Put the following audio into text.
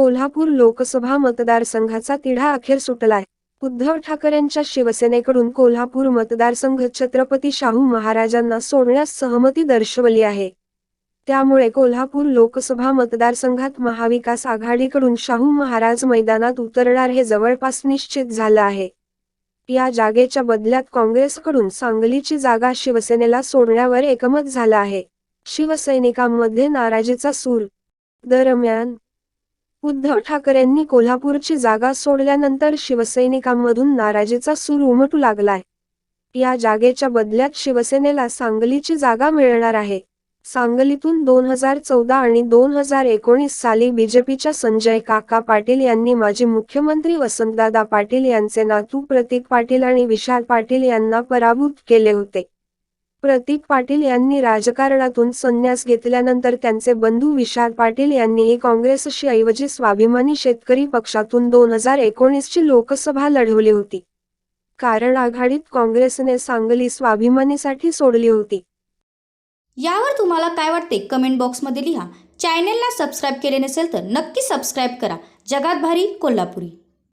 कोल्हापूर लोकसभा मतदारसंघाचा तिढा अखेर सुटलाय. उद्धव ठाकरेंच्या शिवसेनेकडून कोल्हापूर मतदारसंघ छत्रपती शाहू महाराजांना सोडण्यास सहमती दर्शवली आहे. त्यामुळे कोल्हापूर लोकसभा मतदारसंघात महाविकास आघाडीकडून शाहू महाराज मैदानात उतरणार हे जवळपास निश्चित झालं आहे. या जागेच्या बदल्यात काँग्रेसकडून सांगलीची जागा शिवसेनेला सोडण्यावर एकमत झालं आहे. शिवसैनिकांमध्ये नाराजीचा सूर. दरम्यान उद्धव ठाकरेंनी कोल्हापूरची जागा सोडल्यानंतर शिवसैनिकांमधून नाराजीचा सूर उमटू लागलाय. या जागेच्या बदल्यात शिवसेनेला सांगलीची जागा मिळणार आहे. सांगलीतून दोन हजार चौदा आणि दोन हजार एकोणीस साली बीजेपीच्या संजय काका पाटील यांनी माजी मुख्यमंत्री वसंतदादा पाटील यांचे नातू प्रतीक पाटील आणि विशाल पाटील यांना पराभूत केले होते. प्रतीक पाटील यांनी राजकारणातून संन्यास घेतल्यानंतर त्यांचे बंधू विशाल पाटील यांनीही काँग्रेसशी ऐवजी स्वाभिमानी शेतकरी पक्षातून दोन हजार एकोणीसची लोकसभा लढवली होती. कारण आघाडीत काँग्रेसने सांगली स्वाभिमानीसाठी सोडली होती. यावर तुम्हाला काय वाटते? कमेंट बॉक्समध्ये लिहा. चॅनेलला सबस्क्राईब केले नसेल तर नक्की सबस्क्राईब करा. जगात भारी कोल्हापुरी.